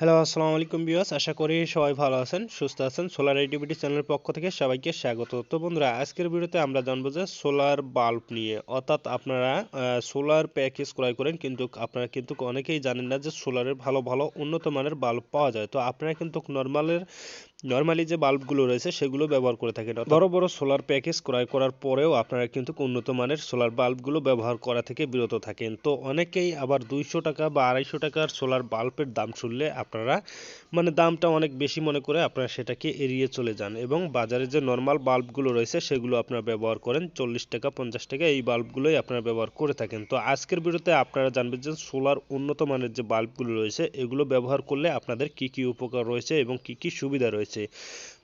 Hello আসসালামু আলাইকুম বিওয়াস আশা করি সবাই ভালো আছেন, সুস্থ আছেন। সোলার অ্যাক্টিভিটি চ্যানেলের পক্ষ থেকে সবাইকে স্বাগত। তো বন্ধুরা, আজকের ভিডিওতে আমরা জানব যে সোলার বাল্ব নিয়ে, অর্থাৎ আপনারা সোলার প্যাকেজ ক্রয় করেন, কিন্তু আপনারা কিন্তু অনেকেই জানেন না যে সোলারের ভালো ভালো উন্নত মানের বাল্ব পাওয়া যায়। তো আপনারা কিন্তু নর্মালের নর্মালি যে বাল্বগুলো রয়েছে, সেগুলো ব্যবহার করে থাকেন। বড় বড় সোলার প্যাকেজ ক্রয় করার পরেও আপনারা কিন্তু উন্নত মানের সোলার বাল্বগুলো ব্যবহার করা থেকে বিরত থাকেন। তো অনেকেই আবার দুইশো টাকা বা আড়াইশো টাকার সোলার বাল্বের দাম শুনলে আপনারা মানে দামটা অনেক বেশি মনে করে আপনারা সেটাকে এড়িয়ে চলে যান এবং বাজারে যে নর্মাল বাল্বগুলো রয়েছে, সেগুলো আপনারা ব্যবহার করেন। চল্লিশ টাকা, পঞ্চাশ টাকা এই বাল্বগুলোই আপনারা ব্যবহার করে থাকেন। তো আজকের ভিডিওতে আপনারা জানবেন যে সোলার উন্নত মানের যে বাল্বগুলো রয়েছে, এগুলো ব্যবহার করলে আপনাদের কি কি উপকার রয়েছে এবং কি কি সুবিধা রয়েছে।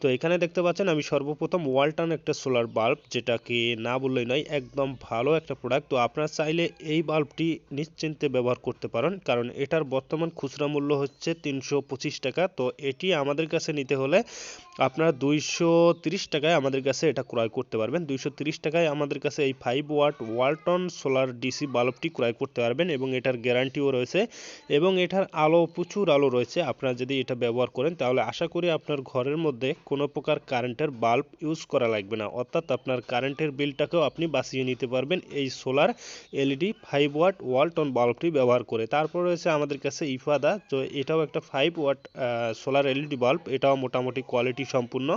তো এখানে দেখতে পাচ্ছেন আমি সর্বপ্রথম ওয়ালটন একটা সোলার বাল্ব, যেটাকে না বললেই নয়, একদম ভালো একটা প্রোডাক্ট তো আপনারা চাইলে এই বাল্বটি নিশ্চিন্তে ব্যবহার করতে পারেন, কারণ এটার বর্তমান খুচরা মূল্য হচ্ছে তিনশো পঁচিশ টাকা। তো এটি আমাদের কাছে নিতে হলে আপনারা দুইশো টাকায় আমাদের কাছে এটা ক্রয় করতে পারবেন। দুইশো টাকায় আমাদের কাছে এই five watt Walton solar DC বাল্বটি ক্রয় করতে পারবেন এবং এটার গ্যারান্টিও রয়েছে এবং এটার আলো, প্রচুর আলো রয়েছে। আপনারা যদি এটা ব্যবহার করেন, তাহলে আশা করি আপনার ঘরের মধ্যে কোনো প্রকার কারেন্টের বাল্ব ইউজ করা লাগবে না। অর্থাৎ আপনার কারেন্টের বিলটাকেও আপনি বাঁচিয়ে নিতে পারবেন এই solar LED five watt Walton বাল্বটি ব্যবহার করে। তারপর রয়েছে আমাদের কাছে ইফাদা, তো এটাও একটা five watt solar LED bulb এটাও মোটামুটি কোয়ালিটি সম্পূর্ণ।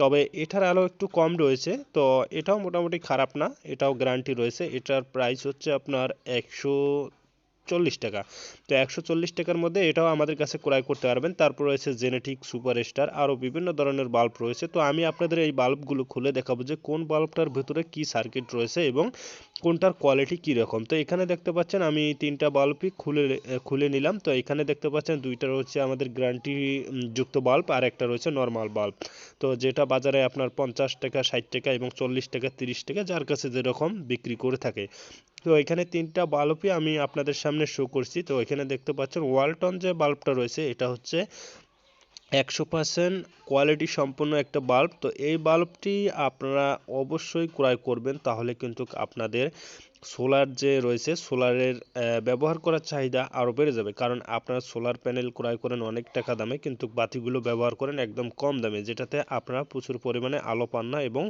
তবে এটার আলো একটু কম রয়েছে, তো এটাও মোটামুটি খারাপ না, এটাও গ্যারান্টি রয়েছে। এটার প্রাইস হচ্ছে আপনার একশো চল্লিশ টাকা। তো একশো চল্লিশ টাকার মধ্যে এটাও আমাদের কাছে ক্রয় করতে পারবেন। তারপর রয়েছে জেনেটিক সুপার স্টার আরও বিভিন্ন ধরনের বাল্ব রয়েছে। তো আমি আপনাদের এই বাল্বগুলো খুলে দেখাবো যে কোন বাল্বটার ভেতরে কি সার্কিট রয়েছে এবং কোনটার কোয়ালিটি কী রকম। তো এখানে দেখতে পাচ্ছেন আমি তিনটা বাল্বই খুলে খুলে নিলাম। তো এখানে দেখতে পাচ্ছেন দুইটা রয়েছে আমাদের গ্যারান্টি যুক্ত বাল্ব আর একটা রয়েছে নর্মাল বাল্ব তো যেটা বাজারে আপনার পঞ্চাশ টাকা, ষাট টাকা এবং চল্লিশ টাকা, তিরিশ টাকা, যার কাছে যেরকম বিক্রি করে থাকে। তো এখানে তিনটা বাল্বই আমি আপনাদের সামনে শো করছি। তো এখানে দেখতে পাচ্ছেন ওয়ালটন যে বাল্বটা রয়েছে, এটা হচ্ছে একশো পার্সেন্ট কোয়ালিটি সম্পন্ন একটা বাল্ব। তো এই বাল্বটি আপনারা অবশ্যই ক্রয় করবেন, তাহলে কিন্তু আপনাদের সোলার যে রয়েছে সোলারের ব্যবহার করার চাহিদা আরও বেড়ে যাবে। কারণ আপনারা সোলার প্যানেল ক্রয় করেন অনেক টাকা দামে, কিন্তু বাতিগুলো ব্যবহার করেন একদম কম দামে, যেটাতে আপনারা প্রচুর পরিমাণে আলো পান না এবং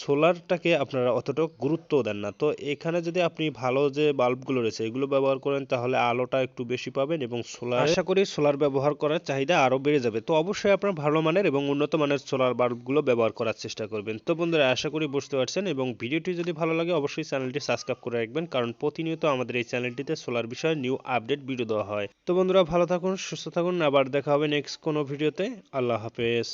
সোলারটাকে আপনারা অতটা গুরুত্ব দেন না। তো এখানে যদি আপনি ভালো যে বাল্বগুলো রয়েছে, এগুলো ব্যবহার করেন, তাহলে আলোটা একটু বেশি পাবেন এবং সোলার আশা করি সোলার ব্যবহার করার চাহিদা আরও বেড়ে যাবে। তো অবশ্যই আপনারা ভালো মানের এবং উন্নত মানের সোলার বাল্বগুলো ব্যবহার করার চেষ্টা করবেন। তো বন্ধুরা, আশা করি বুঝতে পারছেন এবং ভিডিওটি যদি ভালো লাগে, অবশ্যই চ্যানেলটি সাবস্ক্রাইব সাবস্ক্রাইব করে রাখবেন, কারণ প্রতিনিয়ত আমাদের এই চ্যানেলটিতে সোলার বিষয়ে নিউ আপডেট ভিডিও দেওয়া হয়। তো বন্ধুরা, ভালো থাকুন, সুস্থ থাকুন, আবার দেখা হবে নেক্সট কোনো ভিডিওতে আল্লাহ হাফেজ।